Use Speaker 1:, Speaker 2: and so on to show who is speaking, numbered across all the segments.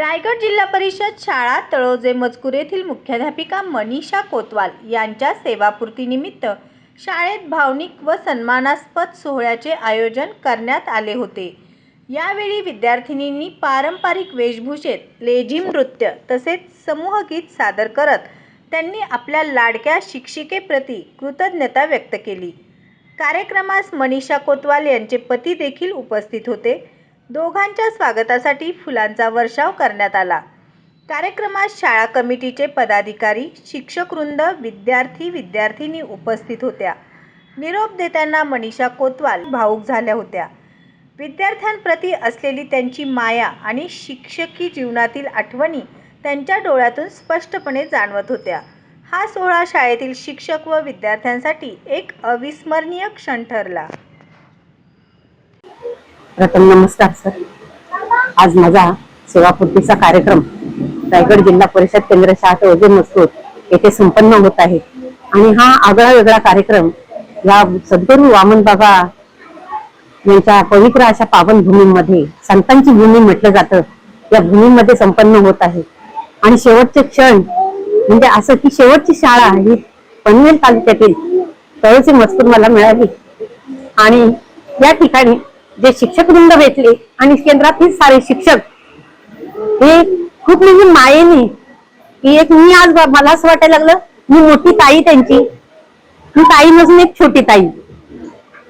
Speaker 1: रायगड जिल्हा परिषद शाळा तळोजे मजकूर येथील मुख्याध्यापिका मनीषा कोतवाल यांच्या सेवापूर्तीनिमित्त शाळेत भावनिक व सन्मानास्पद सोहळ्याचे आयोजन करण्यात आले होते. यावेळी विद्यार्थिनींनी पारंपरिक वेशभूषेत लेझिम नृत्य तसेच समूहगीत सादर करत त्यांनी आपल्या लाडक्या शिक्षिकेप्रती कृतज्ञता व्यक्त केली. कार्यक्रमास मनीषा कोतवाल यांचे पती देखील उपस्थित होते. दोघांच्या स्वागतासाठी फुलांचा वर्षाव करण्यात आला. कार्यक्रमात शाळा कमिटीचे पदाधिकारी शिक्षकवृंद विद्यार्थी विद्यार्थिनी उपस्थित होत्या. निरोप देताना मनीषा कोतवाल भाऊक झाल्या होत्या. विद्यार्थ्यांप्रती असलेली त्यांची माया आणि शिक्षकी जीवनातील आठवणी त्यांच्या डोळ्यातून स्पष्टपणे जाणवत होत्या. हा सोहळा शाळेतील शिक्षक व विद्यार्थ्यांसाठी एक अविस्मरणीय क्षण ठरला.
Speaker 2: प्रथम नमस्कार सर. आज माझा सेवापूर्तीचा कार्यक्रम रायगड जिल्हा परिषद केंद्र शाळा तळोजे मजकूर येथे संपन्न होत आहे. आणि हा आगळा वेगळा कार्यक्रम या सद्गुरू वामन बाबा यांच्या पवित्र अशा पावन भूमीमध्ये संतांची भूमी म्हटलं जातं या भूमीमध्ये संपन्न होत आहे. आणि शेवटचे क्षण म्हणजे असं की शेवटची शाळा ही पनवेल तालुक्यातील तळोजे मजकूर मला मिळाली. आणि या ठिकाणी जे शिक्षक वृंद भेटले आणि केंद्रातील सारे शिक्षक हे खूप म्हणजे मायेने की एक मी आज मला असं वाटायला लागलं मी मोठी ताई त्यांची. मी ताई नसून एक छोटी ताई.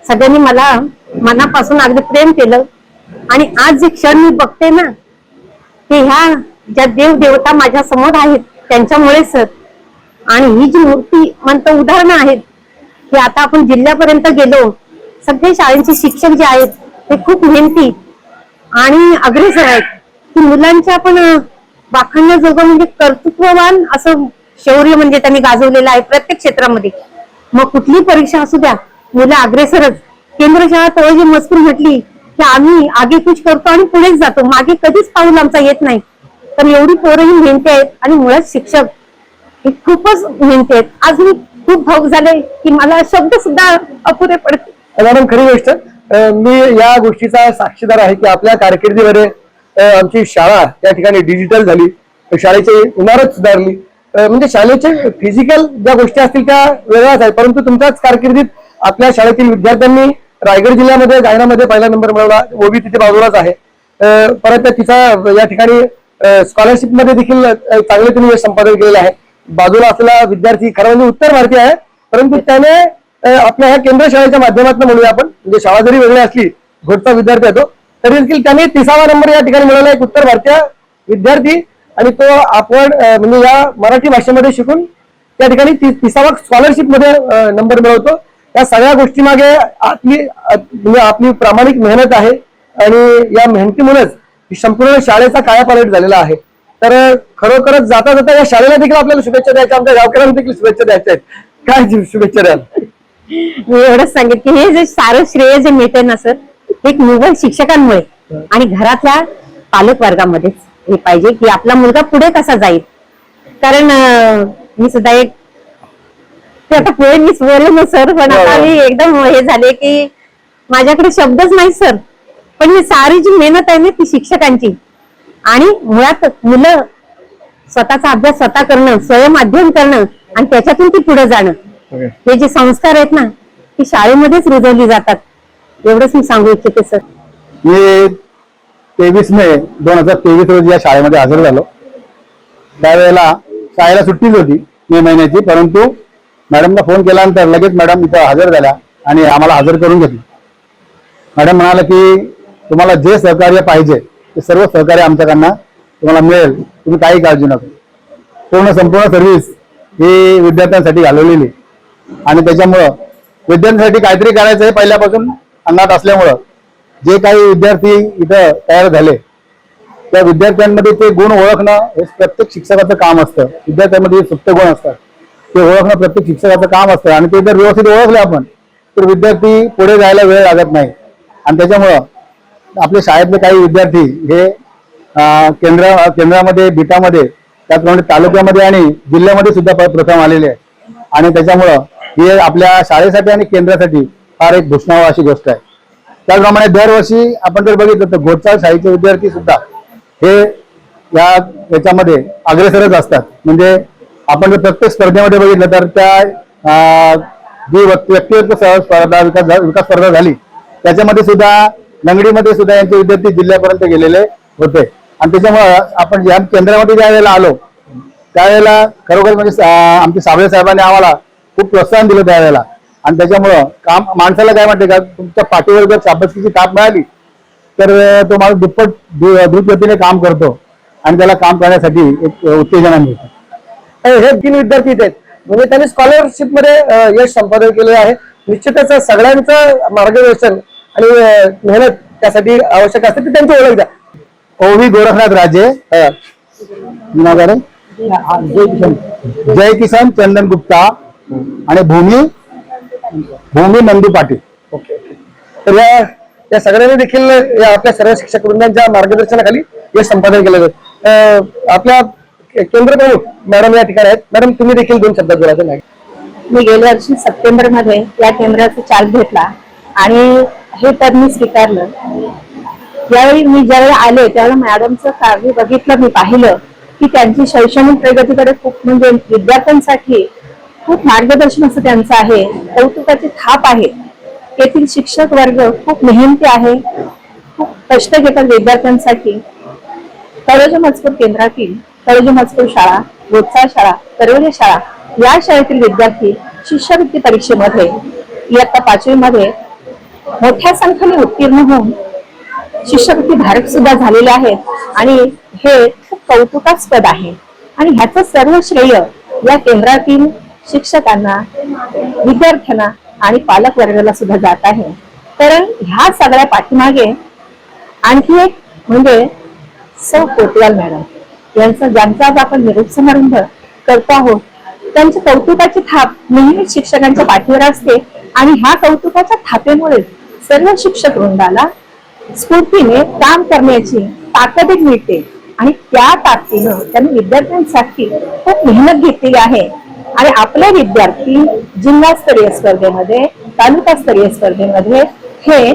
Speaker 2: सगळ्यांनी मला मनापासून अगदी प्रेम केलं. आणि आज जे क्षण मी बघते ना ते ह्या ज्या देव देवता माझ्यासमोर आहेत त्यांच्यामुळेच सर. आणि ही जी मूर्ती म्हणतो उदाहरणं आहेत की आता आपण जिल्ह्यापर्यंत गेलो सगळे शाळेचे शिक्षक जे आहेत ते खूप मेहनती आणि अग्रेसर आहेत. की मुलांच्या बाकांना जोगं म्हणजे कर्तृत्ववान असं शौर्य म्हणजे त्यांनी गाजवलेलं आहे प्रत्येक क्षेत्रामध्ये. मग कुठली परीक्षा असू द्या मुलं अग्रेसरच. केंद्र शाळा तळोजी मजकूर म्हटली की आम्ही आगे कुछ करतो आणि पुढेच जातो. मागे कधीच पाऊल आमचा येत नाही. तर एवढी पोरं ही मेहनती आहेत आणि मुळात शिक्षक हे खूपच मेहनती आहेत. आज मी खूप भाऊक झाले की मला शब्द सुद्धा अपुरे पडते
Speaker 3: मॅडम खरी गोष्ट मी या गोष्टीचा साक्षीदार आहे की आपल्या कारकिर्दीमध्ये आमची शाळा त्या ठिकाणी डिजिटल झाली. शाळेची इमारत सुधारली. म्हणजे शाळेचे फिजिकल ज्या गोष्टी असतील त्या वेगळ्याच आहेत. परंतु तुमच्याच कारकिर्दीत आपल्या शाळेतील विद्यार्थ्यांनी रायगड जिल्ह्यामध्ये गायनामध्ये पहिला नंबर मिळवला. ओबी तिथे बाजूलाच आहे. परत तिचा या ठिकाणी स्कॉलरशिपमध्ये देखील चांगले तुम्ही संपादन केलेलं आहे. बाजूला असलेला विद्यार्थी खरं म्हणजे उत्तर भारतीय आहे. परंतु त्याने आपल्या ह्या केंद्र शाळेच्या माध्यमातून म्हणूया आपण. म्हणजे शाळा जरी वेगळी असली घोटचा विद्यार्थी येतो तरी देखील त्याने तिसावा नंबर या ठिकाणी मिळवला एक उत्तर भारतीय विद्यार्थी. आणि तो आपण म्हणजे या मराठी भाषेमध्ये शिकून त्या ठिकाणी तिसावा स्कॉलरशिपमध्ये नंबर मिळवतो. या सगळ्या गोष्टी मागे आपली म्हणजे आपली प्रामाणिक मेहनत आहे. आणि या मेहनतीमुळेच संपूर्ण शाळेचा कायापालट झालेला आहे. तर खरोखरच जाता जाता या शाळेला देखील आपल्याला शुभेच्छा द्यायच्या आमच्या गावकऱ्यांना देखील शुभेच्छा द्यायच्या आहेत. काय शुभेच्छा द्याल?
Speaker 2: मी एवढंच सांगेन की हे जे सारं श्रेय जे मिळते ना सर एक निव्वळ शिक्षकांमुळे आणि घरातल्या पालक वर्गामध्येच हे पाहिजे की आपला मुलगा पुढे कसा जाईल. कारण मी सुद्धा एक ते आता पुढे मी बोलले ना सर पण आता मी एकदम हे झाले की माझ्याकडे शब्दच नाही सर. पण ही सारी जी मेहनत आहे ना ती शिक्षकांची आणि मुळात मुलं स्वतःचा अभ्यास स्वतः करणं स्वयं अध्ययन करणं आणि त्याच्यातून ती पुढे जाणं. हे जे संस्कार आहेत ना ती शाळेमध्येच रुजवली जातात. एवढंच मी सांगू इच्छिते सर.
Speaker 3: मी तेवीस मे दोन हजार तेवीस रोजी या शाळेमध्ये हजर झालो. त्यावेळेला शाळेला सुट्टीच होती मे महिन्याची परंतु मॅडमला फोन केल्यानंतर लगेच मॅडम इथं हजर झाल्या आणि आम्हाला हजर करून घेतली. मॅडम म्हणाला की तुम्हाला जे सहकार्य पाहिजे ते सर्व सहकार्य आमच्याकडनं तुम्हाला मिळेल. तुम्ही काही काळजी नका. पूर्ण संपूर्ण सर्व्हिस ही विद्यार्थ्यांसाठी घालवलेली. आणि त्याच्यामुळं विद्यार्थ्यांसाठी काहीतरी करायचं हे पहिल्यापासून अंगात असल्यामुळं जे काही विद्यार्थी इथं तयार झाले त्या विद्यार्थ्यांमध्ये ते गुण ओळखणं हे प्रत्येक शिक्षकाचं काम असतं. विद्यार्थ्यांमध्ये सुप्त गुण असतात. ते ओळखणं प्रत्येक शिक्षकाचं काम असतं. आणि ते जर व्यवस्थित ओळखले आपण तर विद्यार्थी पुढे जायला वेळ लागत नाही. आणि त्याच्यामुळं आपल्या शाळेतले काही विद्यार्थी हे केंद्र केंद्रामध्ये बिटामध्ये त्याचप्रमाणे तालुक्यामध्ये आणि जिल्ह्यामध्ये सुद्धा प्रथम आलेले आहे आणि त्याच्यामुळं हे आपल्या शाळेसाठी आणि केंद्रासाठी फार एक भूषणावं अशी गोष्ट आहे. त्याचप्रमाणे दरवर्षी आपण जर बघितलं तर घोटचाळ शाळेचे विद्यार्थी सुद्धा हे
Speaker 4: या याच्यामध्ये अग्रेसरच असतात. म्हणजे आपण जर प्रत्येक स्पर्धेमध्ये बघितलं तर त्या अं, जी व्यक्तिगत स्पर्धा विकास विकास स्पर्धा झाली त्याच्यामध्ये सुद्धा लंगडीमध्ये सुद्धा यांचे विद्यार्थी जिल्ह्यापर्यंत गेलेले होते. आणि त्याच्यामुळं आपण या केंद्रामध्ये ज्या वेळेला आलो त्यावेळेला खरोखर म्हणजे आमचे साबळे साहेबांनी आम्हाला खूप प्रोत्साहन दिलं त्यावेळेला. आणि त्याच्यामुळं काम माणसाला काय म्हणते का तुमच्या पाठीवर जर शाबासकीची ताप मिळाली तर तो माणूस दुप्पट द्रुतगतीने काम करतो. आणि त्याला काम करण्यासाठी एक उत्तेजना मिळते.
Speaker 3: हे तीन विद्यार्थी आहेत. म्हणजे त्यांनी स्कॉलरशिपमध्ये यश संपादन केलेलं आहे. निश्चितच सगळ्यांचं मार्गदर्शन आणि मेहनत त्यासाठी आवश्यक असते ती त्यांची ओळख द्या.
Speaker 4: ओवी गोरखनाथ राजे? जय किसन चंदन गुप्ता. आणि भूमी भूमी नंदू पाटील.
Speaker 3: ओके तर या या सगळ्यांनी देखील या आपल्या सर्व शिक्षक वृंदांच्या मार्गदर्शनाखाली यश संपादन केलं अं, आपल्या के- केंद्र प्रमुख मॅडम या ठिकाणी आहेत. मॅडम तुम्ही देखील दोन शब्दात बोलायचं नाही
Speaker 5: मी गेल्या वर्षी सप्टेंबरमध्ये या केंद्राचा चार्ज घेतला आणि हे पद मी स्वीकारलं. यावेळी मी ज्यावेळी आले त्यावेळेला मॅडमचं कार्य बघितलं मी पाहिलं की त्यांची शैक्षणिक प्रगतीकडे खूप म्हणजे विद्यार्थ्यांसाठी खूप मार्गदर्शन असं त्यांचं आहे कौतुकाची थाप आहे. येथील शिक्षक वर्ग खूप मेहनती आहे खूप कष्ट घेतात विद्यार्थ्यांसाठी. तळोजा मजकूर केंद्रातील तळोजा मजकूर शाळा गोत्साळ शाळा करवले शाळा या शाळेतील विद्यार्थी शिष्यवृत्ती परीक्षेमध्ये इयत्ता पाचवीमध्ये मोठ्या संख्येने उत्तीर्ण होऊन शिष्यवृत्ती धारक सुद्धा झालेले आहेत. आणि हे खूप कौतुकास्पद आहे. आणि ह्याचं सर्व श्रेय या केंद्रातील शिक्षकांना विद्यार्थ्यांना आणि पालक वर्गाला सुद्धा जात आहे. कारण ह्या सगळ्या पाठीमागे आणखी एक म्हणजे सौ. कोतवाल मॅडम यांचा ज्यांचा आज आपण निरोप समारंभ करतो आहोत त्यांच्या कौतुकाची थाप नेहमीच शिक्षकांच्या पाठीवर असते आणि ह्या कौतुकाच्या थापेमुळे सर्व शिक्षक वृंदाला स्फूर्तीने काम करण्याची ताकद मिळते. आणि त्या ताकदीनं त्यांनी विद्यार्थ्यांसाठी खूप मेहनत घेतलेली आहे. आणि आपले विद्यार्थी जिल्हास्तरीय स्पर्धेमध्ये तालुकास्तरीय स्पर्धेमध्ये हे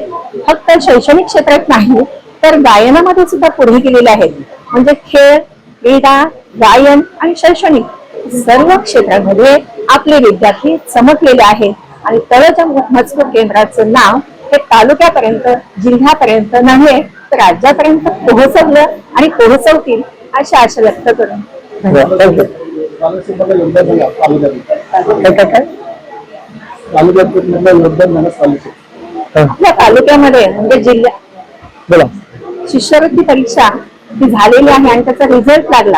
Speaker 5: फक्त शैक्षणिक क्षेत्रात नाही तर गायनामध्ये सुद्धा पुढे गेलेले आहेत. म्हणजे खेळ क्रीडा गायन आणि शैक्षणिक सर्व क्षेत्रामध्ये आपले विद्यार्थी चमकलेले आहेत. आणि तळच्या मजकूर केंद्राचं नाव हे तालुक्यापर्यंत जिल्ह्यापर्यंत नव्हे तर राज्यापर्यंत पोहोचवलं आणि पोहोचवतील अशी आशा व्यक्त करून. हो, धन्यवाद.
Speaker 4: स्कॉलरशिपमध्ये योगदान झालं तालुक्यात
Speaker 3: काय काय काय?
Speaker 4: तालुक्यात मधलं योगदान झालं स्कॉलरशिप
Speaker 5: आपल्या तालुक्यामध्ये म्हणजे जिल्ह्या
Speaker 3: बोला.
Speaker 5: शिष्यवृत्ती परीक्षा ही झालेली आहे आणि त्याचा रिझल्ट लागला.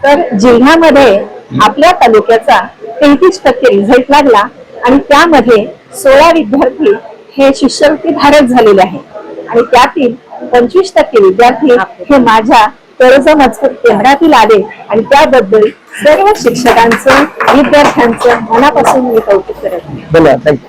Speaker 5: तर जिल्ह्यामध्ये आपल्या तालुक्याचा तेहतीस टक्के रिझल्ट लागला आणि त्यामध्ये सोळा विद्यार्थी हे शिष्यवृत्ती धारक झालेले आहेत. आणि त्यातील पंचवीस टक्के विद्यार्थी हे. माझ्या कर्ज मजकूर केंद्रातील आले आणि त्याबद्दल सर्व शिक्षकांचं विद्यार्थ्यांचं मनापासून मी कौतुक करत आहे.
Speaker 3: धन्यवाद. थँक्यू